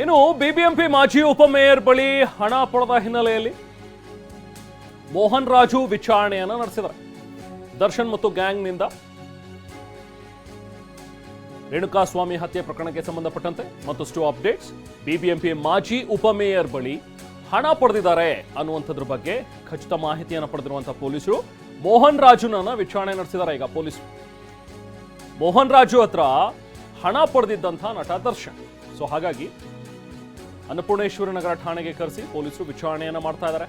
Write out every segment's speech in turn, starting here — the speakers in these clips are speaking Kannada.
ಇನ್ನು ಬಿಬಿಎಂಪಿ ಮಾಜಿ ಉಪಮೇಯರ್ ಬಳಿ ಹಣ ಪಡೆದ ಹಿನ್ನೆಲೆಯಲ್ಲಿ ಮೋಹನ್ ರಾಜು ವಿಚಾರಣೆಯನ್ನು ನಡೆಸಿದ್ದಾರೆ. ದರ್ಶನ್ ಮತ್ತು ಗ್ಯಾಂಗ್ನಿಂದ ರೇಣುಕಾಸ್ವಾಮಿ ಹತ್ಯೆ ಪ್ರಕರಣಕ್ಕೆ ಸಂಬಂಧಪಟ್ಟಂತೆ ಮತ್ತಷ್ಟು ಅಪ್ಡೇಟ್ಸ್. ಬಿಬಿಎಂಪಿ ಮಾಜಿ ಉಪಮೇಯರ್ ಬಳಿ ಹಣ ಪಡೆದಿದ್ದಾರೆ ಅನ್ನುವಂಥದ್ರ ಬಗ್ಗೆ ಖಚಿತ ಮಾಹಿತಿಯನ್ನು ಪಡೆದಿರುವಂತಹ ಪೊಲೀಸರು ಮೋಹನ್ ರಾಜುನನ್ನ ವಿಚಾರಣೆ ನಡೆಸಿದ್ದಾರೆ. ಈಗ ಪೊಲೀಸರು ಮೋಹನ್ ರಾಜು ಹತ್ರ ಹಣ ಪಡೆದಿದ್ದಂಥ ನಟ ದರ್ಶನ್. ಸೊ ಹಾಗಾಗಿ ಅನ್ನಪೂರ್ಣೇಶ್ವರ ನಗರ ಠಾಣೆಗೆ ಕರೆಸಿ ಪೊಲೀಸರು ವಿಚಾರಣೆಯನ್ನ ಮಾಡ್ತಾ ಇದ್ದಾರೆ.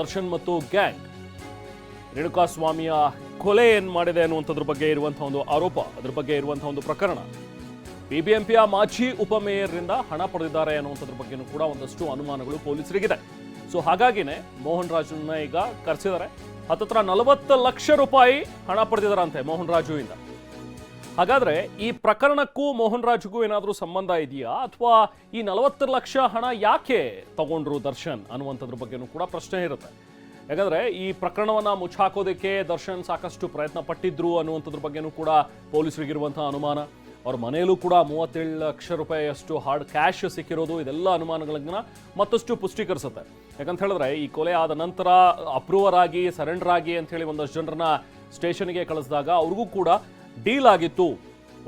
ದರ್ಶನ್ ಮತ್ತು ಗ್ಯಾಂಗ್ ರೇಣುಕಾಸ್ವಾಮಿಯ ಕೊಲೆ ಏನ್ ಮಾಡಿದೆ ಅನ್ನುವಂಥದ್ರ ಬಗ್ಗೆ ಇರುವಂತಹ ಒಂದು ಆರೋಪ, ಅದ್ರ ಬಗ್ಗೆ ಇರುವಂತಹ ಒಂದು ಪ್ರಕರಣ. ಬಿಬಿಎಂಪಿಯ ಮಾಜಿ ಉಪಮೇಯರ್ರಿಂದ ಹಣ ಪಡೆದಿದ್ದಾರೆ ಅನ್ನುವಂಥದ್ರ ಬಗ್ಗೆನೂ ಕೂಡ ಒಂದಷ್ಟು ಅನುಮಾನಗಳು ಪೊಲೀಸರಿಗಿದೆ. ಸೊ ಹಾಗಾಗಿನೇ ಮೋಹನ್ ರಾಜನ್ನ ಈಗ ಕರೆಸಿದ್ದಾರೆ. ಹತ್ತತ್ರ ನಲವತ್ತು ಲಕ್ಷ ರೂಪಾಯಿ ಹಣ ಪಡೆದಿದ್ದಾರಂತೆ ಮೋಹನ್ ರಾಜುವಿಂದ ಹಾಗಾದ್ರೆ ಈ ಪ್ರಕರಣಕ್ಕೂ ಮೋಹನ್ ರಾಜ್ಗೂ ಏನಾದರೂ ಸಂಬಂಧ ಇದೆಯಾ? ಅಥವಾ ಈ ನಲವತ್ತು ಲಕ್ಷ ಹಣ ಯಾಕೆ ತಗೊಂಡ್ರು ದರ್ಶನ್ ಅನ್ನುವಂಥದ್ರ ಬಗ್ಗೆನೂ ಕೂಡ ಪ್ರಶ್ನೆ ಇರುತ್ತೆ. ಯಾಕಂದರೆ ಈ ಪ್ರಕರಣವನ್ನ ಮುಚ್ಚಾಕೋದಕ್ಕೆ ದರ್ಶನ್ ಸಾಕಷ್ಟು ಪ್ರಯತ್ನ ಪಟ್ಟಿದ್ರು ಅನ್ನುವಂಥದ್ರ ಬಗ್ಗೆನೂ ಕೂಡ ಪೊಲೀಸರಿಗಿರುವಂಥ ಅನುಮಾನ. ಅವ್ರ ಮನೆಯಲ್ಲೂ ಕೂಡ ಮೂವತ್ತೇಳು ಲಕ್ಷ ರೂಪಾಯಿಯಷ್ಟು ಹಾರ್ಡ್ ಕ್ಯಾಶ್ ಸಿಕ್ಕಿರೋದು, ಇದೆಲ್ಲ ಅನುಮಾನಗಳನ್ನ ಮತ್ತಷ್ಟು ಪುಷ್ಟೀಕರಿಸುತ್ತೆ. ಯಾಕಂತ ಹೇಳಿದ್ರೆ ಈ ಕೊಲೆ ಆದ ನಂತರ ಅಪ್ರೂವರ್ ಆಗಿ ಸರೆಂಡರ್ ಆಗಿ ಅಂತ ಹೇಳಿ ಒಂದಷ್ಟು ಜನರನ್ನ ಸ್ಟೇಷನ್ಗೆ ಕಳಿಸಿದಾಗ ಅವ್ರಿಗೂ ಕೂಡ ಡೀಲ್ ಆಗಿತ್ತು.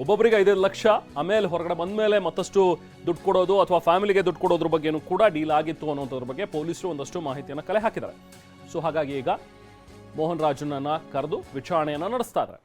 ಒಬ್ಬೊಬ್ಬರಿಗೆ ಐದೈದು ಲಕ್ಷ, ಆಮೇಲೆ ಹೊರಗಡೆ ಬಂದ್ಮೇಲೆ ಮತ್ತಷ್ಟು ದುಡ್ಡು ಕೊಡೋದು ಅಥವಾ ಫ್ಯಾಮಿಲಿಗೆ ದುಡ್ಡು ಕೊಡೋದ್ರ ಬಗ್ಗೆನೂ ಕೂಡ ಡೀಲ್ ಆಗಿತ್ತು ಅನ್ನೋದ್ರ ಬಗ್ಗೆ ಪೊಲೀಸರು ಒಂದಷ್ಟು ಮಾಹಿತಿಯನ್ನು ಕಲೆ ಹಾಕಿದ್ದಾರೆ. ಸೊ ಹಾಗಾಗಿ ಈಗ ಮೋಹನ್ ರಾಜನನ್ನ ಕರೆದು ವಿಚಾರಣೆಯನ್ನು ನಡೆಸ್ತಾ ಇದ್ದಾರೆ.